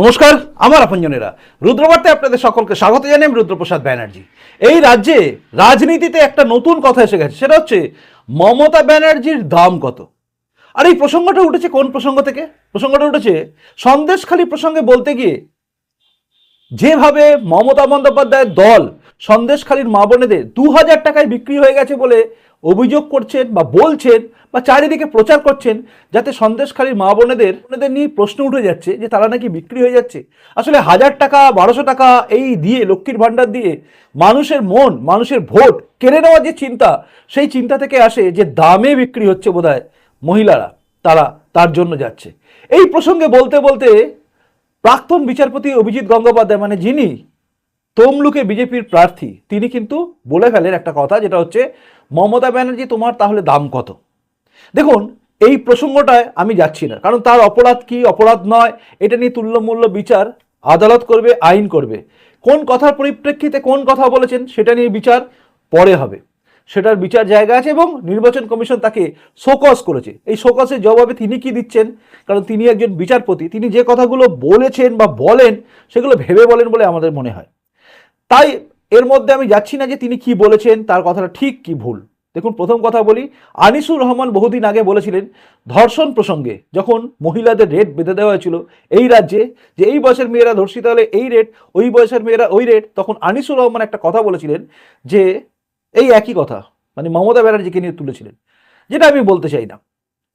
নমস্কার, আমার আপনজনেরা। রুদ্রবার্তায় আপনাদের সকলকে স্বাগত জানাই রুদ্রপ্রসাদ ব্যানার্জি। এই রাজ্যে রাজনীতিতে একটা নতুন কথা এসে গেছে, সেটা হচ্ছে মমতা ব্যানার্জির দাম কত? আর এই প্রসঙ্গটা উঠেছে কোন প্রসঙ্গ থেকে? প্রসঙ্গটা উঠেছে সন্দেশখালী প্রসঙ্গে বলতে গিয়ে, যেভাবে মমতা বন্দ্যোপাধ্যায়ের দল সন্দেশখালীর মা বোনেদের দু হাজার টাকায় বিক্রি হয়ে গেছে বলে অভিযোগ করছেন বা বলছেন বা চারিদিকে প্রচার করছেন যাতে সন্দেশখালীর মা বোনেদের বোনেদের নিয়ে প্রশ্ন উঠে যাচ্ছে যে তারা নাকি বিক্রি হয়ে যাচ্ছে। আসলে হাজার টাকা, বারোশো টাকা এই দিয়ে, লক্ষ্মীর ভাণ্ডার দিয়ে মানুষের মন, মানুষের ভোট কেড়ে নেওয়ার যে চিন্তা, সেই চিন্তা থেকে আসে যে দামে বিক্রি হচ্ছে বোধহয় মহিলারা, তারা তার জন্য যাচ্ছে। এই প্রসঙ্গে বলতে বলতে প্রাক্তন বিচারপতি অভিজিৎ গঙ্গোপাধ্যায় মানে যিনি তমলুকে বিজেপির প্রার্থী, তিনি কিন্তু বলে ফেলেন একটা কথা, যেটা হচ্ছে, মমতা ব্যানার্জি তোমার তাহলে দাম কত? দেখুন, এই প্রসঙ্গটায় আমি যাচ্ছি না, কারণ তার অপরাধ কি, অপরাধ নয়, এটা নিয়ে তুল্যমূল্য বিচার আদালত করবে, আইন করবে। কোন কথার পরিপ্রেক্ষিতে কোন কথা বলেছেন, সেটা নিয়ে বিচার পরে হবে। সেটার বিচার জায়গা আছে এবং নির্বাচন কমিশন তাকে শোকস করেছে। এই শোকসের জবাবে তিনি কি দিচ্ছেন? কারণ তিনি একজন বিচারপতি, তিনি যে কথাগুলো বলেছেন বা বলেন, সেগুলো ভেবে বলেন বলে আমাদের মনে হয়। তাই এর মধ্যে আমি যাচ্ছি না যে তিনি কি বলেছেন, তার কথাটা ঠিক কি ভুল। দেখুন, প্রথম কথা বলি, আনিসুর রহমান বহুদিন আগে বলেছিলেন, ধর্ষণ প্রসঙ্গে যখন মহিলাদের রেট বেঁধে দেওয়া হয়েছিল এই রাজ্যে, যে এই বয়সের মেয়েরা ধর্ষিত হলে এই রেট, ওই বয়সের মেয়েরা ওই রেট, তখন আনিসুর রহমান একটা কথা বলেছিলেন যে, এই একই কথা মানে মমতা ব্যানার্জিকে নিয়ে তুলেছিলেন, যেটা আমি বলতে চাই না।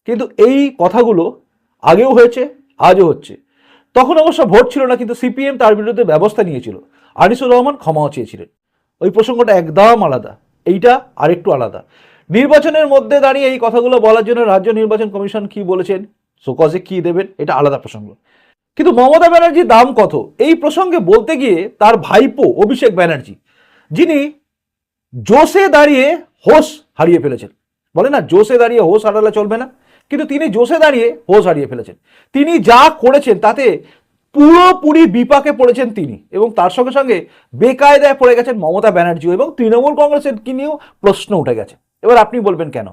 কিন্তু এই কথাগুলো আগেও হয়েছে, আজও হচ্ছে। তখন অবশ্য ভোট ছিল না, কিন্তু সিপিএম তার বিরুদ্ধে ব্যবস্থা নিয়েছিল। আনিসুর রহমান ক্ষমাও চেয়েছিলেন। ওই প্রসঙ্গটা একদম আলাদা। এইটা আরেকটু আলাদা। নির্বাচনের মধ্যে দাঁড়িয়ে এই কথাগুলো বলার জন্য রাজ্য নির্বাচন কমিশন কি বলেছেন, সোকজে কি দেবেন, এটা আলাদা প্রসঙ্গ। কিন্তু মমতা ব্যানার্জির দাম কত, এই প্রসঙ্গে বলতে গিয়ে তার ভাইপো অভিষেক ব্যানার্জি, যিনি জোশে দাঁড়িয়ে হোশ হারিয়ে ফেলেছেন। বলে না, জোশে দাঁড়িয়ে হোস হারালে চলবে না, কিন্তু তিনি জোশে দাঁড়িয়ে হোস হারিয়ে ফেলেছেন। তিনি যা করেছেন তাতে পুরোপুরি বিপাকে পড়েছেন তিনি এবং তার সঙ্গে সঙ্গে বেকায়দায় পড়ে গেছেন মমতা ব্যানার্জিও এবং তৃণমূল কংগ্রেসের কি নিয়েও প্রশ্ন উঠে গেছে। এবার আপনি বলবেন কেন?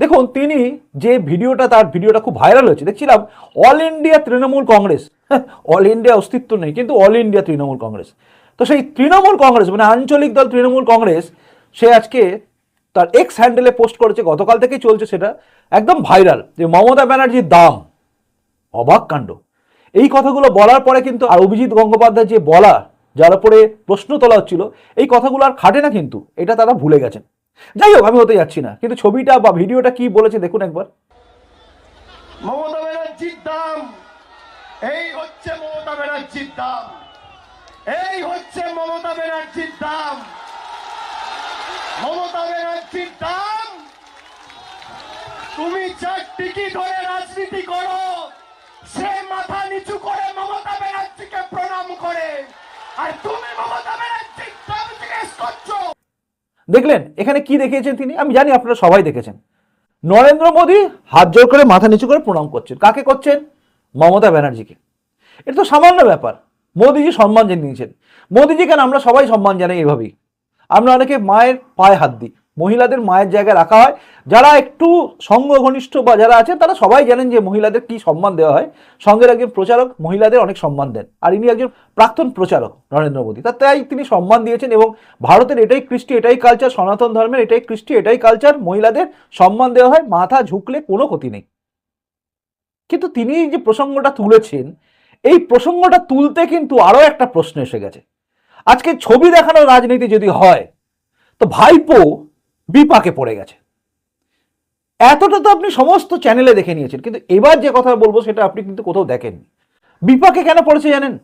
দেখুন, তিনি যে ভিডিওটা, তার ভিডিওটা খুব ভাইরাল হয়েছে। দেখছিলাম all India Trinamool Congress. All India অস্তিত্ব নেই, কিন্তু অল ইন্ডিয়া তৃণমূল কংগ্রেস। তো সেই তৃণমূল কংগ্রেস মানে আঞ্চলিক দল তৃণমূল কংগ্রেস, সে আজকে তার এক্স হ্যান্ডেলে পোস্ট করেছে, গতকাল থেকেই চলছে সেটা, একদম ভাইরাল যে মমতা ব্যানার্জির দাম, অবাক কাণ্ড। এই কথাগুলো বলার পরে কিন্তু, আর অভিজিৎ গঙ্গোপাধ্যায় যে বলা, যার উপরে প্রশ্ন তোলা হচ্ছিল, এই কথাগুলো আর খাটে না কিন্তু, এটা তারা ভুলে গেছেন। যাই হোক, আমি হতে যাচ্ছি না, কিন্তু ছবিটা বা ভিডিওটা কি বলেছে দেখুন একবার। মমতা ব্যানার্জির দাম, এই হচ্ছে মমতা ব্যানার্জির দাম, এই হচ্ছে মমতা ব্যানার্জির দাম, মমতা ব্যানার্জির দাম, তুমি যার টিকি ধরে রাজনীতি করো। সে মাথা নিচু করে মমতা ব্যানার্জিকে প্রণাম করে। আর তুমি মমতা জিজ্ঞেস করছ। দেখলেন, এখানে কি দেখিয়েছেন তিনি? আমি জানি আপনারা সবাই দেখেছেন। নরেন্দ্র মোদী হাত জোর করে মাথা নিচু করে প্রণাম করছেন। কাকে করছেন? মমতা ব্যানার্জিকে। এটা তো সামান্য ব্যাপার। মোদিজি সম্মান জানিয়েছেন। মোদিজি কেন আমরা সবাই সম্মান জানাই এভাবেই। আমরা অনেকে মায়ের পায়ে হাত দিই। মহিলাদের মায়ের জায়গায় রাখা হয়। যারা একটু সঙ্গ ঘনিষ্ঠ বা যারা আছে, তারা সবাই জানেন যে মহিলাদের কি সম্মান দেওয়া হয়। সঙ্গের একজন প্রচারক মহিলাদের অনেক সম্মান দেন। আর ইনি একজন প্রাক্তন প্রচারক নরেন্দ্র মোদী। তা তাই তিনি সম্মান দিয়েছেন এবং ভারতের এটাই কৃষ্টি, এটাই কালচার সনাতন ধর্মের এটাই কৃষ্টি, এটাই কালচার মহিলাদের সম্মান দেওয়া হয়, মাথা ঝুঁকলে কোনো ক্ষতি নেই। কিন্তু তিনি যে প্রসঙ্গটা তুলেছেন, এই প্রসঙ্গটা তুলতে কিন্তু আরও একটা প্রশ্ন এসে গেছে। আজকে ছবি দেখানোর রাজনীতি যদি হয়, তো ভাইপো বিপাকে পড়ে গেছে। এতটা তো আপনি সমস্ত চ্যানেলে দেখে নিয়েছেন, কিন্তু এবার যে কথা বলব সেটা আপনি কিন্তু কোথাও দেখেননি। বিপাকে কেন পড়েছে জানেন?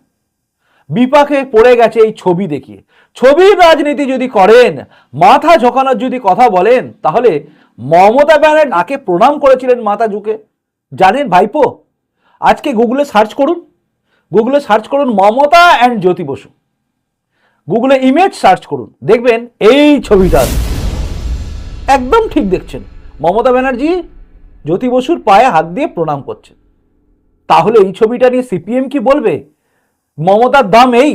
বিপাকে পড়ে গেছে এই ছবি দেখিয়ে। ছবির রাজনীতি যদি করেন, মাথা ঝোঁকানোর যদি কথা বলেন, তাহলে মমতা ব্যানার্জি নাকে প্রণাম করেছিলেন মাথা ঝুঁকে। জানেন ভাইপো? আজকে গুগলে সার্চ করুন। গুগলে সার্চ করুন মমতা অ্যান্ড জ্যোতি বসু। গুগলে ইমেজ সার্চ করুন। দেখবেন এই ছবিটা একদম ঠিক দেখছেন। মমতা ব্যানার্জি জ্যোতি বসুর পায়ে হাত দিয়ে প্রণাম করছেন। তাহলে এই ছবিটা নিয়ে সিপিএম কি বলবে? মমতার দাম এই,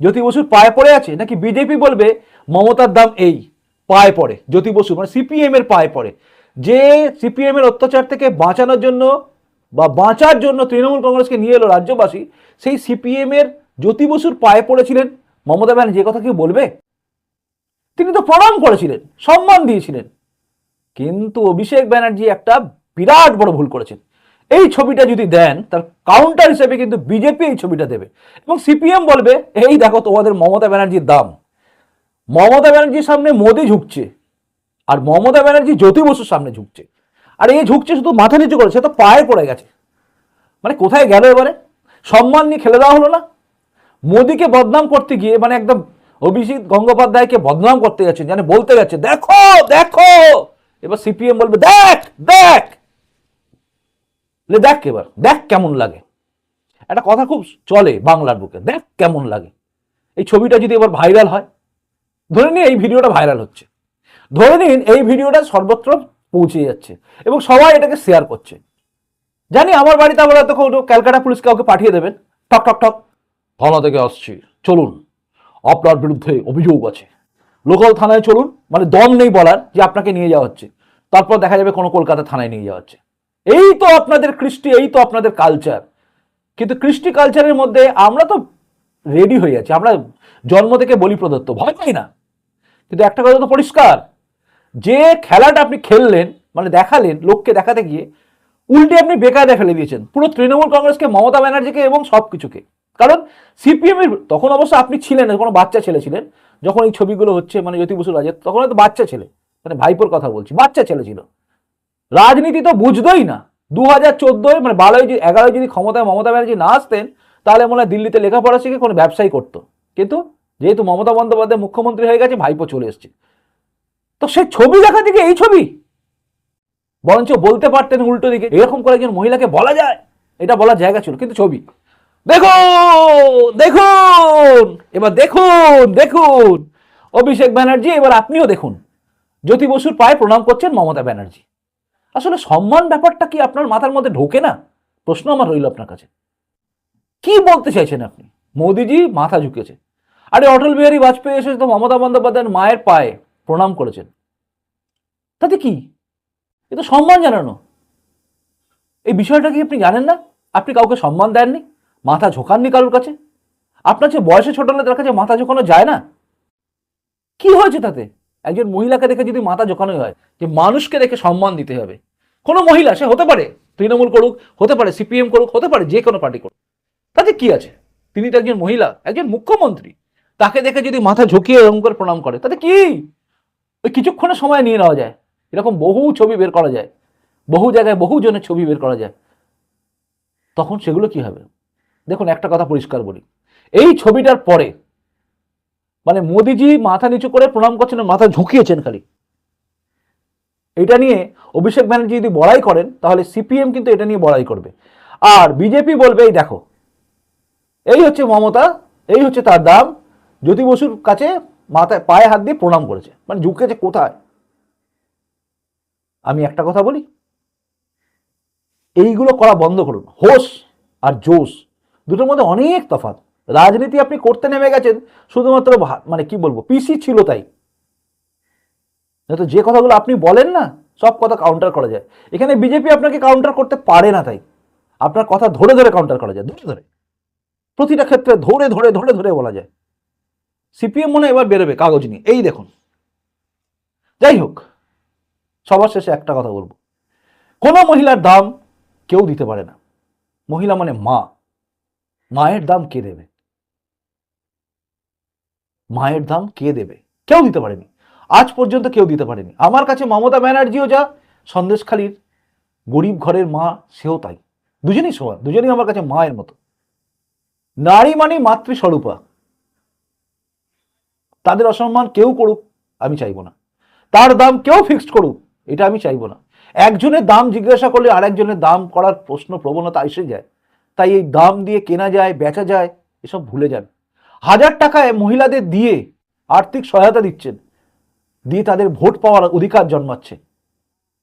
জ্যোতি বসুর পায়ে পড়ে আছে? নাকি বিজেপি বলবে, মমতার দাম এই, পায়ে পড়ে, জ্যোতি বসু মানে সিপিএম এর পায়ে পড়ে। যে সিপিএম এর অত্যাচার থেকে বাঁচানোর জন্য বা বাঁচার জন্য তৃণমূল কংগ্রেসকে নিয়ে এলো রাজ্যবাসী, সেই সিপিএম এর জ্যোতি বসুর পায়ে পড়েছিলেন। মমতা ব্যানার্জি কথা কি বলবে? তিনি তো প্রণাম করেছিলেন, সম্মান দিয়েছিলেন। কিন্তু অভিষেক ব্যানার্জি একটা বিরাট বড় ভুল করেছেন। এই ছবিটা যদি দেন, তার কাউন্টার হিসেবে কিন্তু বিজেপি এই ছবিটা দেবে। এবং সিপিএম বলবে, এই দেখো তোমাদের মমতা ব্যানার্জির দাম। মমতা ব্যানার্জির সামনে মোদি ঝুঁকছে, আর মমতা ব্যানার্জি জ্যোতি বসুর সামনে ঝুঁকছে। আর এই ঝুঁকছে শুধু মাথা নিচু করে, সে তো পায়ে পড়ে গেছে। মানে কোথায় গেল এবারে? সম্মান নিয়ে খেলে দেওয়া হলো না। মোদিকে বদনাম করতে গিয়ে মানে একদম অভিজিৎ গঙ্গোপাধ্যায়কে বদনাম করতে যাচ্ছেন জানে বলতে যাচ্ছে, দেখো দেখো! এবার সিপিএম বলবে, দেখ দেখ। দেখ এবার, দেখ কেমন লাগে। একটা কথা খুব চলে বাংলার বুকে, দেখ কেমন লাগে। এই ছবিটা যদি এবার ভাইরাল হয়, ধরে নিন এই ভিডিওটা ভাইরাল হচ্ছে। ধরে নিন এই ভিডিওটা সর্বত্র পৌঁছে যাচ্ছে এবং সবাই এটাকে শেয়ার করছে। জানি আমার বাড়িতে আবার হয়তো ক্যালকাটা পুলিশ কাউকে পাঠিয়ে দেবেন। টক টক টক। থানা থেকে আসছি, চলুন। আপনার বিরুদ্ধে অভিযোগ আছে। লোকাল থানায় চলুন মানে দম নেই বলার যে আপনাকে নিয়ে যাওয়া হচ্ছে। তারপর দেখা যাবে কোনো কলকাতা থানায় নিয়ে যাওয়া হচ্ছে। এই তো আপনাদের কৃষ্টি, এই তো আপনাদের কালচার কিন্তু কৃষ্টি কালচারের মধ্যে আমরা তো রেডি হয়ে যাচ্ছি আমরা জন্ম থেকে বলি প্রদত্ত, ভয় পাই না। কিন্তু একটা কথা তো পরিষ্কার, যে খেলাটা আপনি খেললেন মানে দেখালেন, লোককে দেখাতে গিয়ে, উল্টে আপনি বেকায়দা ফেলে দিয়েছেন, পুরো তৃণমূল কংগ্রেসকে, মমতা ব্যানার্জিকে এবং সব কিছুকে কারণ সিপিএম এর, তখন অবশ্য আপনি ছিলেন কোনো বাচ্চা ছেলে ছিলেন, যখন এই ছবিগুলো হচ্ছে মানে জ্যোতি বসু রাজের তখন হয়তো বাচ্চা ছেলে। মানে ভাইপোর কথা বলছি, বাচ্চা ছেলে ছিল। রাজনীতি তো বুঝতোই না। দু হাজার চোদ্দোয় মানে বারোই যদি, এগারোয় যদি ক্ষমতায় মমতা ব্যানার্জি না আসতেন, তাহলে মনে হয় দিল্লিতে লেখাপড়া শিখে কোনো ব্যবসায়ী করতো। কিন্তু যেহেতু মমতা বন্দ্যোপাধ্যায় মুখ্যমন্ত্রী হয়ে গেছে, ভাইপো চলে এসছে। তো সে ছবি দেখা থেকে এই ছবি। বরঞ্চ বলতে পারতেন উল্টো দিকে, এরকম করে একজন মহিলাকে বলা যায়। এটা বলার জায়গা ছিল, কিন্তু ছবি। দেখুন দেখুন, এবার দেখুন দেখুন। অভিষেক ব্যানার্জি, এবার আপনিও দেখুন। জ্যোতি বসুর পায়ে প্রণাম করছেন মমতা ব্যানার্জি। আসলে সম্মান ব্যাপারটা কি আপনার মাথার মধ্যে ঢোকে না? প্রশ্ন আমার রইল আপনার কাছে। কি বলতে চাইছেন আপনি? মোদিজি মাথা ঝুঁকেছে। আরে অটল বিহারী বাজপেয়ী এসে তো মমতা বন্দ্যোপাধ্যায়ের মায়ের পায়ে প্রণাম করেছেন। তাতে কি? এ তো সম্মান জানানো। এই বিষয়টা কি আপনি জানেন না? আপনি কাউকে সম্মান দেননি? মাথা ঝোঁকাননি কারোর কাছে? আপনার যে বয়সে ছোট তার কাছে মাথা ঝোঁকানো যায় না? কি হয়েছে তাতে? একজন মহিলাকে দেখে যদি মাথা ঝোঁকানো হয়, যে মানুষকে দেখে সম্মান দিতে হবে। কোনো মহিলা, সে হতে পারে তৃণমূল করুক, হতে পারে সিপিএম করুক, হতে পারে যে কোনো পার্টি করুক। তাতে কি আছে? তিনি তো একজন মহিলা, একজন মুখ্যমন্ত্রী। তাকে দেখে যদি মাথা ঝুঁকিয়ে এরকম করে প্রণাম করে, তাতে কি? ওই কিছুক্ষণের সময় নিয়ে নেওয়া যায়। এরকম বহু ছবি বের করা যায়। বহু জায়গায় বহু জনের ছবি বের করা যায়। তখন সেগুলো কি হবে? দেখুন, একটা কথা পরিষ্কার বলি। এই ছবিটার পরে মানে মোদিজি মাথা নিচু করে প্রণাম করছেন মাথা ঝুঁকিয়েছেন খালি। এটা নিয়ে অভিষেক ব্যানার্জি যদি বড়াই করেন, তাহলে সিপিএম কিন্তু এটা নিয়ে বড়াই করবে। আর বিজেপি বলবে, এই দেখো, এই হচ্ছে মমতা, এই হচ্ছে তার দাম, জ্যোতি বসুর কাছে মাথায় পায়ে হাত দিয়ে প্রণাম করেছে। মানে ঝুঁকেছে কোথায়? আমি একটা কথা বলি, এইগুলো করা বন্ধ করুন। হোস আর জোশ, দুটোর মধ্যে অনেক তফাৎ। রাজনীতি আপনি করতে নেমে গেছেন শুধুমাত্র মানে কি বলব পিসি ছিল তাই। তো যে কথাগুলো আপনি বলেন না, সব কথা কাউন্টার করা যায়। এখানে বিজেপি আপনাকে কাউন্টার করতে পারে না তাই। আপনার কথা ধরে ধরে কাউন্টার করা যায়, ধরে ধরে। প্রতিটা ক্ষেত্রে ধরে ধরে ধরে ধরে বলা যায়। সিপিএম মনে এবার বেরোবে, কাগজ নিয়ে। এই দেখুন। যাই হোক, সবার শেষে একটা কথা বলব। কোনো মহিলার দাম কেউ দিতে পারে না। মহিলা মানে মা। মায়ের দাম কে দেবে? মায়ের দাম কে দেবে? কেউ দিতে পারেনি। আজ পর্যন্ত কেউ দিতে পারেনি। আমার কাছে মমতা ব্যানার্জিও যা, সন্দেশখালীর গরিব ঘরের মা, সেও তাই। দুজনেই সমান, দুজনেই আমার কাছে মায়ের মতো। নারী মানে মাতৃস্বরূপা। তাদের অসম্মান কেউ করুক, আমি চাইব না। তার দাম কেউ ফিক্সড করুক, এটা আমি চাইব না। একজনের দাম জিজ্ঞাসা করলে আরেকজনের দাম করার প্রশ্ন প্রবণতা এসে যায়। তাই এই দাম দিয়ে কেনা যায়, বেচা যায়, এসব ভুলে যান। হাজার টাকায় মহিলাদের দিয়ে আর্থিক সহায়তা দিচ্ছেন, দিয়ে তাদের ভোট পাওয়ার অধিকার জন্মাচ্ছে।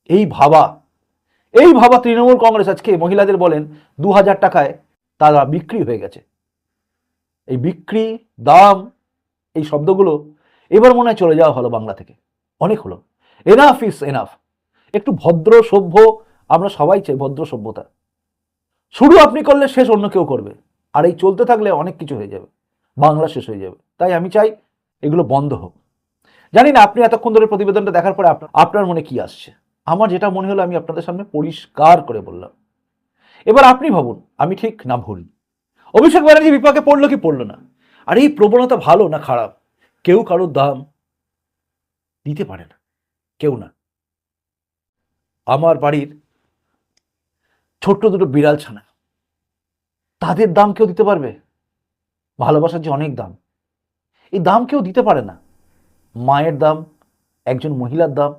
এই ভাবা এই ভাবা তৃণমূল কংগ্রেস আজকে মহিলাদের বলেন, দু হাজার টাকায় তারা বিক্রি হয়ে গেছে। এই বিক্রি, দাম, এই শব্দগুলো এবার মনে হয় চলে যাওয়া হলো বাংলা থেকে। অনেক হলো। এনাফ ইস এনাফ একটু ভদ্র সভ্য, আমরা সবাই চাই ভদ্র সভ্যতা। শুরু আপনি করলে শেষ অন্য কেউ করবে। আর এই চলতে থাকলে অনেক কিছু হয়ে যাবে। বাংলা শেষ হয়ে যাবে। তাই আমি চাই এগুলো বন্ধ হোক। জানি না, আপনি এতক্ষণ ধরে প্রতিবেদনটা দেখার পরে আপনার মনে কি আসছে? আমার যেটা মনে হলো আমি আপনাদের সামনে পরিষ্কার করে বললাম। এবার আপনি ভাবুন, আমি ঠিক না ভুল? অভিষেক ব্যানার্জি বিপাকে পড়ল কি পড়ল না? আর এই প্রবণতা ভালো না খারাপ? কেউ কারোর দাম দিতে পারে না। কেউ না। আমার বাড়ির ছোট্ট দুটো বিড়াল ছানা। তাদের দাম কেউ দিতে পারবে? ভালোবাসার যে অনেক দাম, এই দাম কেউ দিতে পারে না। মায়ের দাম, একজন মহিলার দাম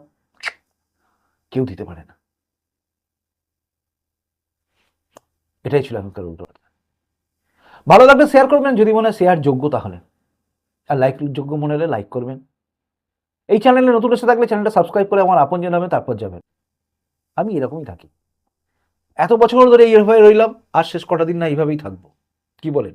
কেউ দিতে পারে না। এটাই ছিল এখনকার উল্টো। ভালো লাগলে শেয়ার করবেন, যদি মনে হয় শেয়ার যোগ্য তাহলে। আর লাইক যোগ্য মনে হলে লাইক করবেন। এই চ্যানেলে নতুন এসে থাকলে চ্যানেলটা সাবস্ক্রাইব করে আমার আপন জানাবেন তারপর যাবেন। আমি এরকমই থাকি। এত বছর ধরে এইভাবে রইলাম, আর শেষ কটা দিন না এইভাবেই থাকব। কি বলেন?